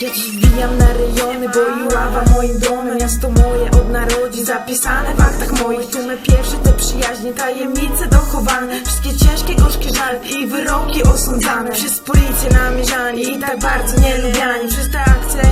Ja dziś wbijam na rejony, bo i ława moim domem. Miasto moje od narodzin, zapisane w aktach moich. Tu me pierwsze te przyjaźnie, tajemnice dochowane. Wszystkie ciężkie, gorzkie żale i wyroki osądzane. Przez policję namierzani i tak bardzo nielubiani. Przez te akcje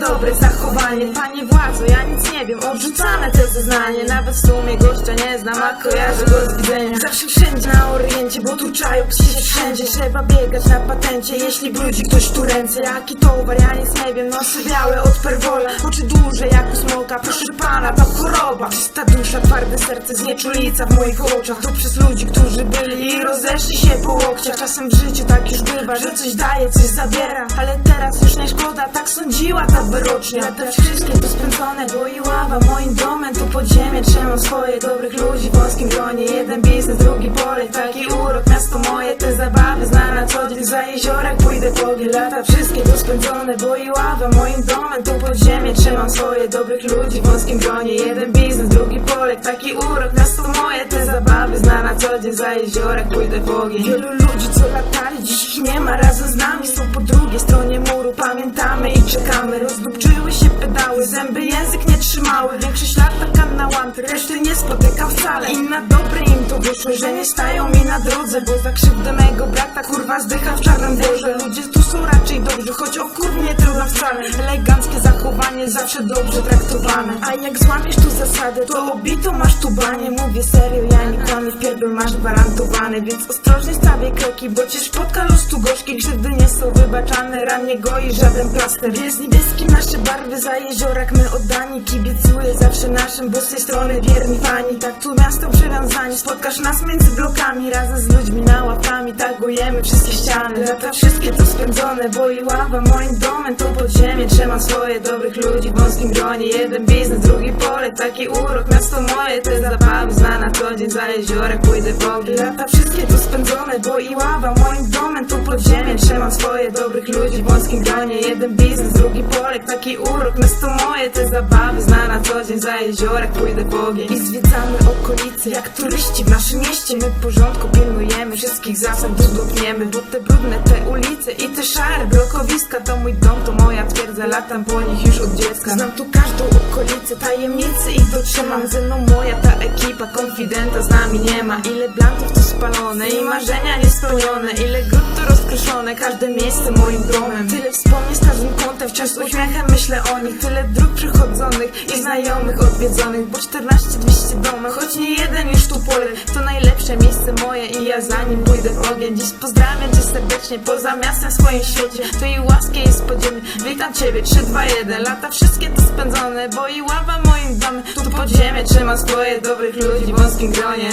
niedobre zachowanie. Panie władzo, ja nic nie wiem, odrzucane te zeznanie. Nawet w sumie gościa nie znam, a kojarzę go z widzenia. Zawsze wszędzie na oriencie, bo tu czają się wszędzie. Trzeba biegać na patencie, jeśli brudzi ktoś tu ręce. Jaki towar, ja nic nie wiem, nosy białe od perwola. Oczy duże jak u smoka, proszę pana, to choroba. Czysta dusza, twarde serce, znieczulica w moich oczach. To przez ludzi, którzy byli i rozeszli się po łokciach. Czasem w życiu tak już bywa, że coś daje, coś zabiera. Ale teraz już nie szkoda, tak sądziła ta wyrocznia Te wszystkie tu spędzone, ława moim domem. Tu podziemie trzymam swoje dobrych ludzi w wąskim gronie. Jeden biznes, drugi pole, taki urok, miasto moje. Te zabawy zna na co dzień, za Lata wszystkie tu spędzone, bo i ława moim domem Tu podziemie trzymam swoje dobrych ludzi w wąskim gronie Jeden biznes, drugi polek, taki urok, miasto moje Te zabawy zna na co dzień, za jeziorach pójdę pogie Wielu ludzi co latali, dziś ich nie ma razem z nami Są po drugiej stronie muru, pamiętamy i czekamy. Rozdupczyły się pedały, zęby język nie trzymały Większość lat taka na łanty, reszty nie spotykam wcale. I na dobre wyszło, że nie stają mi na drodze Bo za krzywdę mego brata kurwa zdycha w czarnym dworze Ludzie tu są raczej dobrzy, choć o kurwie trudno wcale. Eleganckie zachowanie, zawsze dobrze traktowane. A jak złamiesz tu zasadę, to obito masz tu banie. Mówię serio, ja nie kłamię, wpierdol masz gwarantowany. Więc ostrożnie stawię kroki, bo cię spotka los tu gorzki. Krzywdy nie są wybaczane, ran nie goi żaden plaster. Jest niebieski nasze barwy, za jeziorak my oddani Kibicuję zawsze naszym, bo z tej strony wierni fani. Tak tu miasto przywiązani, spotkasz nas między blokami. Razem z ludźmi na ławkami, tagujemy wszystkie ściany. Lata wszystkie tu spędzone, bo i ława moim domem Tu podziemie. Trzymam swoje dobrych ludzi w wąskim gronie Jeden biznes, drugi pole, taki urok, miasto moje Te zabawy zna na co dzień, za jeziorek pójdę w ogień Lata wszystkie tu spędzone, bo i ława moim domem Tu podziemie trzymam swoje dobrych ludzi w wąskim gronie Jeden biznes, drugi polek, taki urok, miasto moje Te zabawy zna na co dzień, za jeziorek pójdę w ogień I zwiedzamy okolice, jak turyści w naszym mieście My porządku pilnujemy, wszystkich zasad dudukniemy Bo te brudne te ulice i te szare blokowiska To mój dom, to twierdza, latam po nich już od dziecka. Znam tu każdą okolicę, tajemnicy i dotrzymam Ze mną moja ta ekipa, konfidenta z nami nie ma. Ile blantów tu spalone i marzenia niespełnione Ile tu rozkruszone, każde miejsce moim domem. Tyle wspomnień z każdym kątem, wciąż z uśmiechem myślę o nich. Tyle dróg przychodzonych i znajomych odwiedzonych Bo 14-200 domów, choć nie jeden już tu pole To najlepsze miejsce moje i ja za nim pójdę w ogień Dziś pozdrawiam cię serdecznie, poza miastem w swoim świecie To i łaskie jest podziemie, witam ciebie 3, 2, 1 Lata wszystkie tu spędzone, bo i ława moim domem. Tu podziemie trzyma swoje dobrych ludzi w wąskim gronie